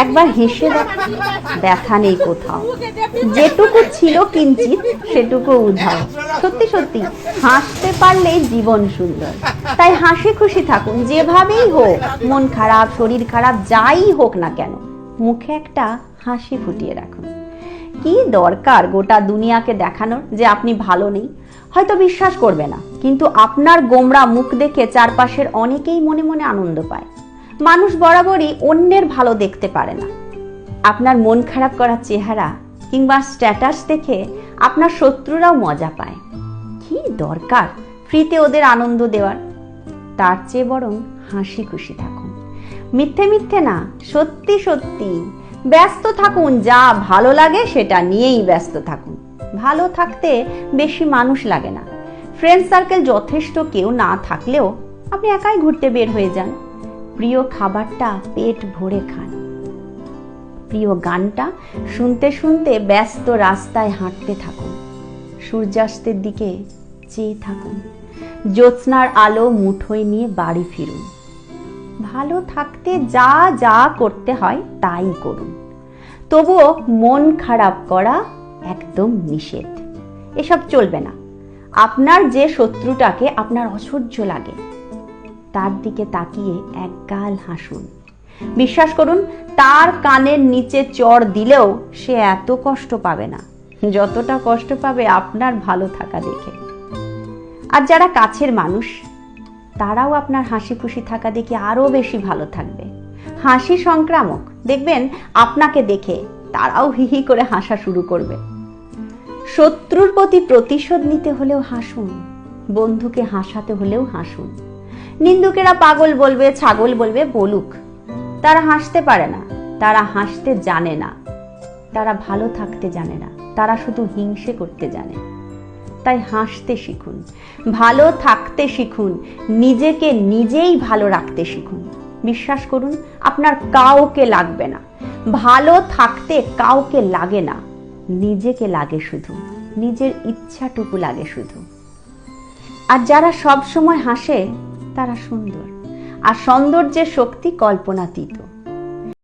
একবার হেসে দেখ, ব্যথা নেই কোথাও। যেটুকু ছিল কিঞ্চিত, সেটুকু উধাও। সত্যি সত্যি, হাসতে পারলেই জীবন সুন্দর। তাই হাসি খুশি থাকুন, যেভাবেই হোক, মন খারাপ, শরীর খারাপ, যাই হোক না কেন, মুখে একটা হাসি ফুটিয়ে রাখুন। কি দরকার গোটা দুনিয়াকে দেখানোর যে আপনি ভালো নেই? হয়তো বিশ্বাস করবে না, কিন্তু আপনার গোমরা মুখ দেখে চারপাশের অনেকেই মনে মনে আনন্দ পায়। মানুষ বরাবরই অন্যের ভালো দেখতে পারে না। আপনার মন খারাপ করার চেহারা কিংবা স্ট্যাটাস দেখে আপনার শত্রুরাও মজা পায়। কি দরকার ফ্রিতে ওদের আনন্দ দেওয়ার? তার চেয়ে বরং হাসি খুশি থাকুন। মিথ্যে মিথ্যে না, সত্যি সত্যি। ব্যস্ত থাকুন, যা ভালো লাগে সেটা নিয়েই ব্যস্ত থাকুন। ভালো থাকতে বেশি মানুষ লাগে না। ফ্রেন্ড সার্কেল যথেষ্ট কেউ না থাকলেও আপনি একাই ঘুরতে বের হয়ে যান। প্রিয় খাবারটা পেট ভরে খান। প্রিয় গানটা শুনতে শুনতে ব্যস্ত রাস্তায় হাঁটতে থাকুন। সূর্যাস্তের দিকে চেয়ে থাকুন। জ্যোৎস্নার আলো মুঠোয় নিয়ে বাড়ি ফিরুন। ভালো থাকতে যা যা করতে হয় তাই করুন। তবুও মন খারাপ করা একদম নিষেধ। এসব চলবে না। আপনার যে শত্রুটাকে আপনার অসহ্য লাগে তার দিকে তাকিয়ে একগাল হাসুন। বিশ্বাস করুন, তার কানের নিচে চড় দিলেও সে এত কষ্ট পাবে না। যতটা কষ্ট পাবে আপনার ভালো থাকা দেখে। আর যারা কাছের মানুষ, তারাও আপনার হাসি খুশি থাকা দেখে আরও বেশি ভালো থাকবে। হাসি সংক্রামক, দেখবেন আপনাকে দেখে তারাও হিহি করে হাসা শুরু করবে। শত্রুর প্রতি প্রতিশোধ নিতে হলেও হাসুন, বন্ধুকে হাসাতে হলেও হাসুন। নিন্দুকেরা পাগল বলবে, ছাগল বলবে, বলুক। তারা হাসতে পারে না, তারা হাসতে জানে না। তারা ভালো থাকতে জানে না, তারা শুধু হিংসে করতে জানে। তাই হাসতে শিখুন, ভালো থাকতে শিখুন, নিজেকে নিজেই ভালো রাখতে শিখুন। বিশ্বাস করুন, আপনার কাউকে লাগবে না। ভালো থাকতে কাউকে লাগে না, নিজেকে লাগে শুধু, নিজের ইচ্ছাটুকু লাগে শুধু। আর যারা সব সময় হাসে তারা সুন্দর। আর সৌন্দর্যের শক্তি কল্পনাতীত।